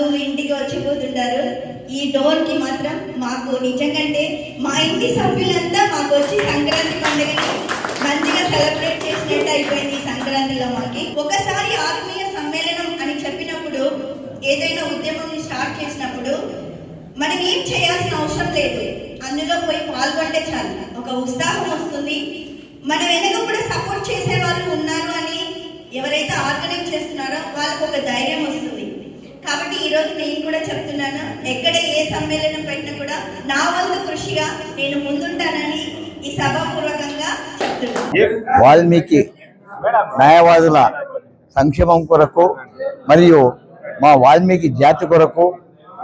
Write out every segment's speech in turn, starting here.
బంధువు ఇంటికి వచ్చిపోతుంటారు ఈ డోర్కి మాత్రం మాకు నిజంకంటే మా ఇంటి సభ్యులంతా మాకు వచ్చి సంక్రాంతి పండుగని మంచిగా సెలబ్రేట్ చేసినట్టు అయిపోయింది ఈ సంక్రాంతిలో మాకి. ఒకసారి ఆత్మీయ సమ్మేళనం అని చెప్పినప్పుడు ఏదైనా ఉద్యమం స్టార్ట్ చేసినప్పుడు మనం ఏం చేయాల్సిన అవసరం లేదు. అందులో పోయి పాల్గొంటే చాలు. ఒక ఉత్సాహం వస్తుంది. మన వెనక కూడా సపోర్ట్ చేసే వాళ్ళు ఉన్నారు అని ఎవరైతే ఆర్గనైజ్ చేస్తున్నారో వాళ్ళకు ఒక ధైర్యం వస్తుంది. కాబట్టి ఈరోజు నేను కూడా చెప్తున్నాను ఎక్కడ ఏ సమ్మేళనం పెట్టినా కూడా నా వంతు కృషిగా నేను ముందుంటానని ఈ సభాపూర్వకంగా చెప్తున్నాను. వాల్మీకి న్యాయవాదుల సంక్షేమం కొరకు మరియు మా వాల్మీకి జాతి కొరకు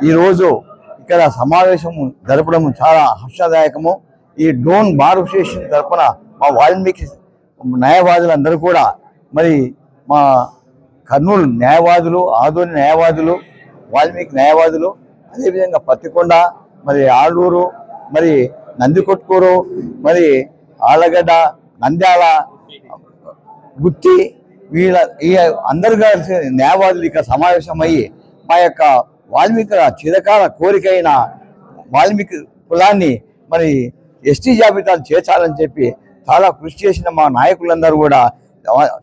ఈరోజు ఇక్కడ సమావేశం జరపడం చాలా హర్షదాయకము. ఈ డోన్ బార్ అసోసియేషన్ తరపున మా వాల్మీకి న్యాయవాదులందరూ కూడా మరి మా కర్నూలు న్యాయవాదులు ఆదోని న్యాయవాదులు వాల్మీకి న్యాయవాదులు అదేవిధంగా పత్తికొండ మరి ఆలూరు మరి నందికొట్కూరు మరి ఆలగడ్డ నంద్యాల గుత్తి వీళ్ళ ఈ అందరు కలిసి న్యాయవాదులు ఇక్కడ సమావేశమయ్యి మా యొక్క వాల్మీకుల చిరకాల కోరిక అయిన వాల్మీకి కులాన్ని మరి ఎస్టీ జాబితాలు చేర్చాలని చెప్పి చాలా కృషి చేసిన మా నాయకులందరూ కూడా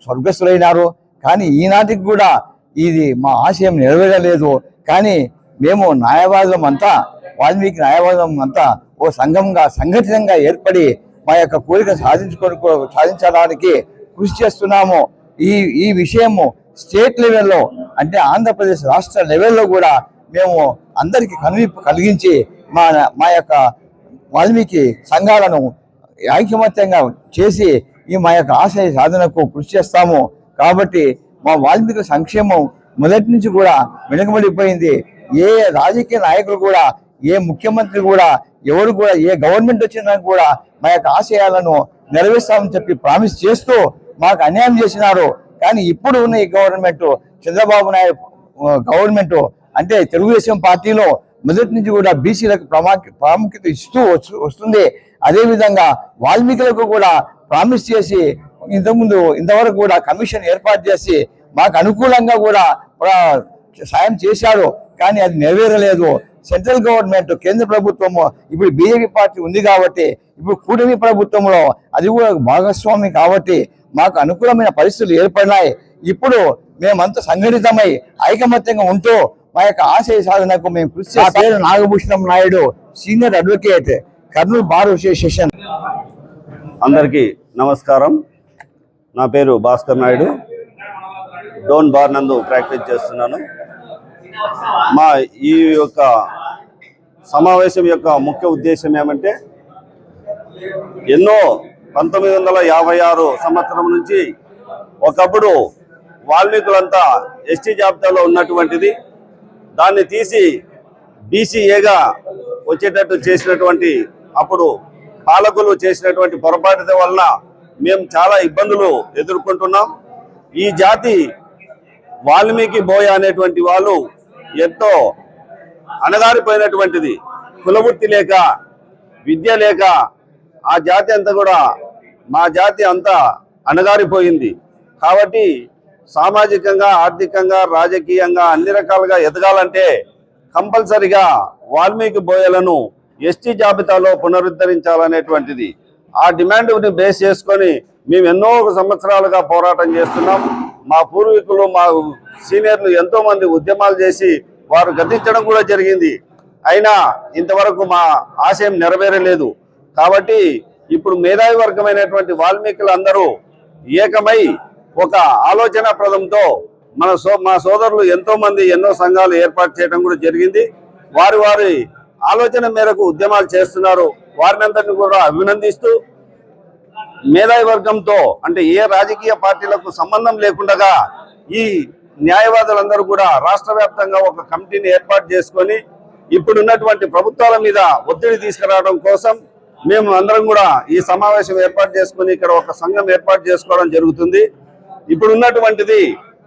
స్వర్గస్థులైనారు. కానీ ఈనాటికి కూడా ఇది మా ఆశయం నెరవేరలేదు. కానీ మేము న్యాయవాదం అంతా వాల్మీకి న్యాయవాదం అంతా ఓ సంఘంగా సంఘటితంగా ఏర్పడి మా యొక్క కోరిక సాధించుకో సాధించడానికి కృషి చేస్తున్నాము. ఈ ఈ విషయము స్టేట్ లెవెల్లో అంటే ఆంధ్రప్రదేశ్ రాష్ట్ర లెవెల్లో కూడా మేము అందరికీ కనువిప్పు కలిగించి మా మా యొక్క వాల్మీకి సంఘాలను ఐకమత్యంగా చేసి ఈ మా యొక్క ఆశయ సాధనకు కృషి చేస్తాము. కాబట్టి మా వాల్మీకి సంక్షేమం మొదటి నుంచి కూడా వెనుకబడిపోయింది. ఏ రాజకీయ నాయకులు కూడా ఏ ముఖ్యమంత్రి కూడా ఎవరు కూడా ఏ గవర్నమెంట్ వచ్చినా కూడా మా యొక్క ఆశయాలను నెరవేర్స్తామని చెప్పి ప్రామిస్ చేస్తూ మాకు అన్యాయం చేసినారు. కానీ ఇప్పుడు ఉన్న ఈ గవర్నమెంట్ చంద్రబాబు నాయుడు గవర్నమెంట్ అంటే తెలుగుదేశం పార్టీలో మొదటి నుంచి కూడా బీసీలకు ప్రాముఖ్యత ఇస్తూ వస్తుంది. అదేవిధంగా వాల్మీకులకు కూడా ప్రామిస్ చేసి ఇంతకుముందు ఇంతవరకు కూడా కమిషన్ ఏర్పాటు చేసి మాకు అనుకూలంగా కూడా సాయం చేశారు కానీ అది నెరవేరలేదు. సెంట్రల్ గవర్నమెంట్ కేంద్ర ప్రభుత్వము ఇప్పుడు బీజేపీ పార్టీ ఉంది కాబట్టి ఇప్పుడు కూటమి ప్రభుత్వంలో అది కూడా భాగస్వామి కాబట్టి మాకు అనుకూలమైన పరిస్థితులు ఏర్పడినాయి. ఇప్పుడు మేమంతా సంఘటితమై ఐకమత్యంగా ఉంటూ మా యొక్క ఆశయ సాధనకు మేము కృషి చేస్తాం. నా పేరు Nagabhushanam Naidu senior advocate Kurnool bar association. అందరికీ నమస్కారం. నా పేరు భాస్కర్ నాయుడు. డోన్ బార్ నందు ప్రాక్టీస్ చేస్తున్నాను. మా ఈ యొక్క సమావేశం యొక్క ముఖ్య ఉద్దేశం ఏమంటే ఎన్నో పంతొమ్మిది వందల యాభై ఆరు సంవత్సరం నుంచి ఒకప్పుడు వాల్మీకులంతా ఎస్టీ జాబితాలో ఉన్నటువంటిది దాన్ని తీసి బీసీఏగా వచ్చేటట్టు చేసినటువంటి అప్పుడు పాలకులు చేసినటువంటి పొరపాటు వల్ల మేము చాలా ఇబ్బందులు ఎదుర్కొంటున్నాం. ఈ జాతి వాల్మీకి బోయ అనేటువంటి వాళ్ళు ఎంతో అణగారిపోయినటువంటిది. కులవృత్తి లేక విద్య లేక ఆ జాతి అంతా కూడా మా జాతి అంతా అణగారిపోయింది. కాబట్టి సామాజికంగా ఆర్థికంగా రాజకీయంగా అన్ని రకాలుగా ఎదగాలంటే కంపల్సరిగా వాల్మీకి బోయలను ఎస్టీ జాబితాలో పునరుద్ధరించాలనేటువంటిది ఆ డిమాండ్ని బేస్ చేసుకొని మేము ఎన్నో సంవత్సరాలుగా పోరాటం చేస్తున్నాం. మా పూర్వీకులు మా సీనియర్లు ఎంతో మంది ఉద్యమాలు చేసి వారు గతించడం కూడా జరిగింది. అయినా ఇంతవరకు మా ఆశయం నెరవేరలేదు. కాబట్టి ఇప్పుడు మేధావి వర్గమైనటువంటి వాల్మీకులు అందరూ ఏకమై ఒక ఆలోచన ప్రదంతో మన సో మా సోదరులు ఎంతో మంది ఎన్నో సంఘాలు ఏర్పాటు చేయడం కూడా జరిగింది. వారి వారి ఆలోచన మేరకు ఉద్యమాలు చేస్తున్నారు. వారిని అందరినీ కూడా అభినందిస్తూ మేధావి వర్గంతో అంటే ఏ రాజకీయ పార్టీలకు సంబంధం లేకుండా ఈ న్యాయవాదులందరూ కూడా రాష్ట్ర వ్యాప్తంగా ఒక కమిటీని ఏర్పాటు చేసుకొని ఇప్పుడున్నటువంటి ప్రభుత్వాల మీద ఒత్తిడి తీసుకురావడం కోసం మేము అందరం కూడా ఈ సమావేశం ఏర్పాటు చేసుకొని ఇక్కడ ఒక సంఘం ఏర్పాటు చేసుకోవడం జరుగుతుంది. ఇప్పుడున్నటువంటిది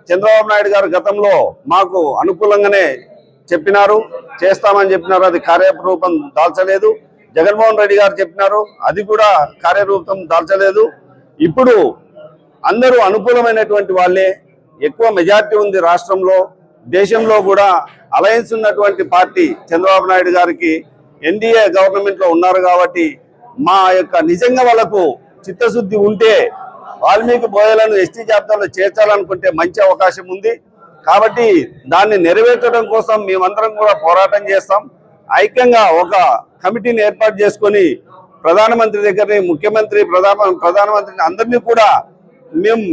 చంద్రబాబు నాయుడు గారు గతంలో మాకు అనుకూలంగానే చెప్పినారు చేస్తామని చెప్పినారు అది కార్యరూపం దాల్చలేదు. జగన్మోహన్ రెడ్డి గారు చెప్పినారు అది కూడా కార్యరూపం దాల్చలేదు. ఇప్పుడు అందరూ అనుకూలమైనటువంటి వాళ్ళే ఎక్కువ మెజార్టీ ఉంది రాష్ట్రంలో దేశంలో కూడా అలయన్స్ ఉన్నటువంటి పార్టీ చంద్రబాబు నాయుడు గారికి ఎన్డీఏ గవర్నమెంట్లో ఉన్నారు కాబట్టి మా యొక్క నిజంగా వాళ్ళకు చిత్తశుద్ధి ఉంటే వాల్మీకి బోయలను ఎస్టీ జాబితాలో చేర్చాలనుకుంటే మంచి అవకాశం ఉంది. కాబట్టి దాన్ని నెరవేర్చడం కోసం మేమందరం కూడా పోరాటం చేస్తాం. ఐక్యంగా ఒక కమిటీని ఏర్పాటు చేసుకొని ప్రధానమంత్రి దగ్గరని ముఖ్యమంత్రి ప్రధాన ప్రధానమంత్రిని అందరినీ కూడా మేము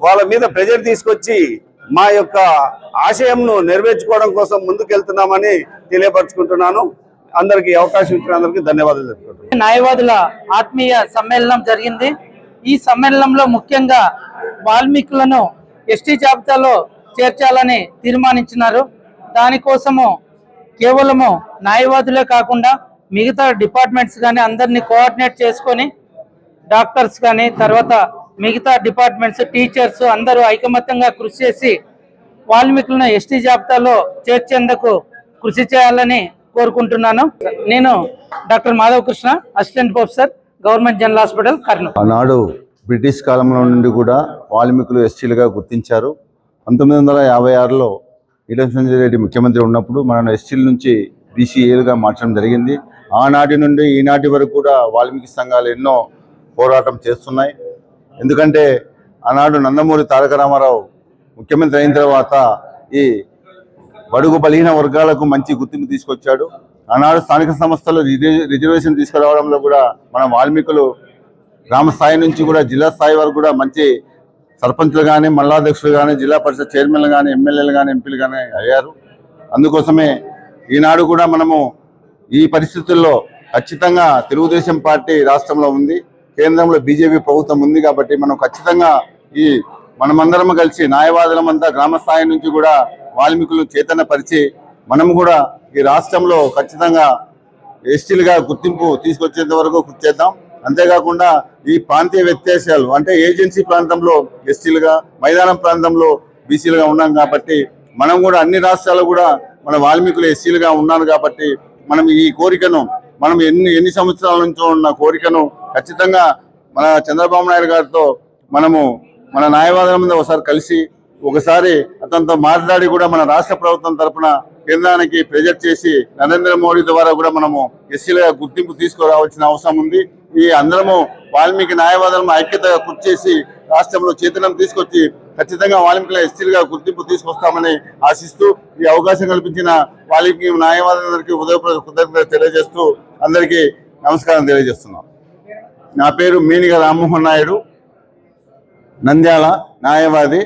వాళ్ళ మీద ప్రెజర్ తీసుకొచ్చి మా యొక్క ఆశయంను నెరవేర్చుకోవడం కోసం ముందుకెళ్తున్నామని తెలియపరచుకుంటున్నాను. అందరికి అవకాశం ఇచ్చిన అందరికీ ధన్యవాదాలు చెప్పుకుంటున్నాను న్యాయవాదుల ఆత్మీయ సమ్మేళనం జరిగింది. ఈ సమ్మేళనంలో ముఖ్యంగా వాల్మీకులను ఎస్టీ జాబితాలో చేర్చాలని తీర్మానించినారు. దానికోసము కేవలము న్యాయవాదులే కాకుండా మిగతా డిపార్ట్మెంట్స్ కానీ అందరినీ కోఆర్డినేట్ చేసుకొని డాక్టర్స్ కానీ తర్వాత మిగతా డిపార్ట్మెంట్స్ టీచర్స్ అందరూ ఐకమత్యంగా కృషి చేసి వాల్మీకులను ఎస్టీ జాబితాలో చేర్చేందుకు కృషి చేయాలని కోరుకుంటున్నాను. నేను doctor Madhavakrishna assistant professor government general hospital Kurnool. ఆనాడు బ్రిటిష్ కాలంలో నుండి కూడా వాల్మీకులు ఎస్టీలుగా గుర్తించారు. పంతొమ్మిది వందల యాభై ఆరులో ఈటల సంజయ్ రెడ్డి ముఖ్యమంత్రి ఉన్నప్పుడు మనం ఎస్టీల నుంచి బీసీఏలుగా మార్చడం జరిగింది. ఆనాటి నుండి ఈనాటి వరకు కూడా వాల్మీకి సంఘాలు ఎన్నో పోరాటం చేస్తున్నాయి. ఎందుకంటే ఆనాడు నందమూరి తారక రామారావు ముఖ్యమంత్రి అయిన తర్వాత ఈ బడుగు బలహీన వర్గాలకు మంచి గుర్తింపు తీసుకొచ్చాడు. ఆనాడు స్థానిక సంస్థలు రిజ- రిజర్వేషన్ తీసుకురావడంలో కూడా మన వాల్మీకులు గ్రామ స్థాయి నుంచి కూడా జిల్లా స్థాయి వరకు కూడా మంచి సర్పంచ్లు కానీ మల్లాధ్యక్షులు కానీ జిల్లా పరిషత్ చైర్మన్లు కానీ ఎమ్మెల్యేలు కానీ ఎంపీలు కానీ అయ్యారు. అందుకోసమే ఈనాడు కూడా మనము ఈ పరిస్థితుల్లో ఖచ్చితంగా తెలుగుదేశం పార్టీ రాష్ట్రంలో ఉంది. కేంద్రంలో బీజేపీ ప్రభుత్వం ఉంది కాబట్టి మనం ఖచ్చితంగా ఈ మనమందరం కలిసి న్యాయవాదులమంతా గ్రామ స్థాయి నుంచి కూడా వాల్మీకులు చైతన్యపరిచి మనం కూడా ఈ రాష్ట్రంలో ఖచ్చితంగా ఎస్టీలుగా గుర్తింపు తీసుకొచ్చేంత వరకు కృషి చేద్దాం. అంతేకాకుండా ఈ ప్రాంతీయ వ్యత్యాసాలు అంటే ఏజెన్సీ ప్రాంతంలో ఎస్టీలుగా మైదానం ప్రాంతంలో బీసీలుగా ఉన్నాం కాబట్టి మనం కూడా అన్ని రాష్ట్రాలు కూడా మన వాల్మీకులు ఎస్సీలుగా ఉన్నారు కాబట్టి మనం ఈ కోరికను మనం ఎన్ని ఎన్ని సంవత్సరాల నుంచో ఉన్న కోరికను ఖచ్చితంగా మన చంద్రబాబు నాయుడు గారితో మనము మన న్యాయవాదుల మీద ఒకసారి కలిసి ఒకసారి అతనితో మాట్లాడి కూడా మన రాష్ట్ర ప్రభుత్వం తరపున కేంద్రానికి ప్రెజర్ చేసి నరేంద్ర మోడీ ద్వారా కూడా మనము ఎస్సీలుగా గుర్తింపు తీసుకురావాల్సిన అవసరం ఉంది. ఈ అందరము వాల్మీకి న్యాయవాదులను ఐక్యతగా కృషి చేసి రాష్ట్రంలో చైతన్యం తీసుకొచ్చి ఖచ్చితంగా వాల్మీకి ఎస్టీలుగా గుర్తింపు తీసుకొస్తామని ఆశిస్తూ ఈ అవకాశం కల్పించిన వాల్మీకి న్యాయవాదులందరికీ ఉదయపూర్వక కృతజ్ఞత తెలియజేస్తూ అందరికీ నమస్కారం తెలియజేస్తున్నాం. నా పేరు మీనిగ రామ్మోహన్ నాయుడు నంద్యాల న్యాయవాది.